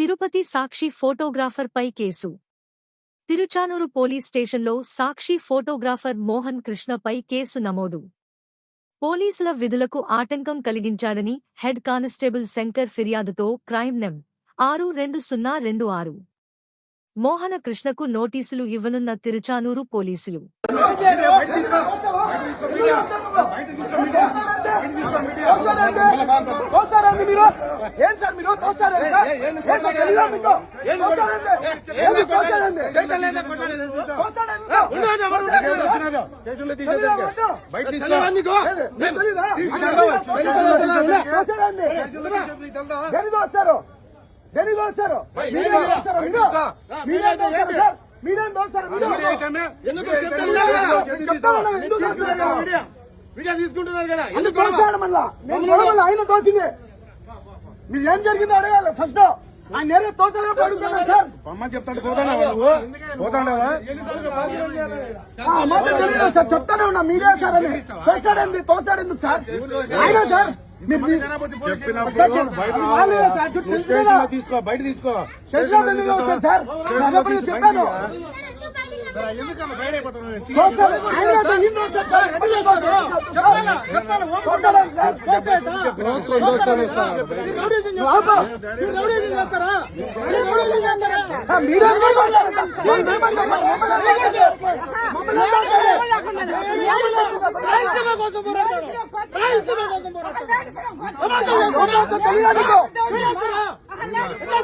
Tirupati Sakshi photographer పై కేసు. Tiruchanur police స్టేషన్లో సాక్షి ఫోటోగ్రాఫర్ మోహన్ కృష్ణపై కేసు నమోదు. పోలీసుల విధులకు ఆటంకం కలిగించాడని హెడ్ కానిస్టేబుల్ శంకర్ ఫిర్యాదుతో క్రైమ్ నెం. ఆరు రెండు సున్నా రెండు ఆరు. మోహన కృష్ణకు నోటీసులు ఇవ్వనున్న తిరుచానూరు పోలీసులు. తోసారండి మీరు ఏం సార్ మీరు తోసారండి. ఏంది తోసారండి? తోసారండి మీరు. తోస్తారు? మీరేం తోస్తారు సార్? మీరేం తోస్తారు మీరు? ఎందుకు చెప్తాను? వీడియో తీసుకుంటున్నారు కదా. ఎందుకు తోసాడు మళ్ళా. నేను చూడమల్లా ఆయన తోసింది. మీరు ఏం జరిగిందో అడగాలి ఫస్ట్ ఆయన నేరే అడుగుతున్నా సార్ అమ్మ చెప్తాడు పోతాడా నువ్వు పోతాడా ఆ మాట తెలియదు సార్ చెప్తానే ఉన్నా మీడియా సార్ అని. తోసాడండి తోసాడెందుకు సార్? ఆయన సార్ తీసుకో బయట తీసుకో. చెప్పాను. ఎందుకన్నా బయట అయిపోతున్నావు తోసాడు. ఆయన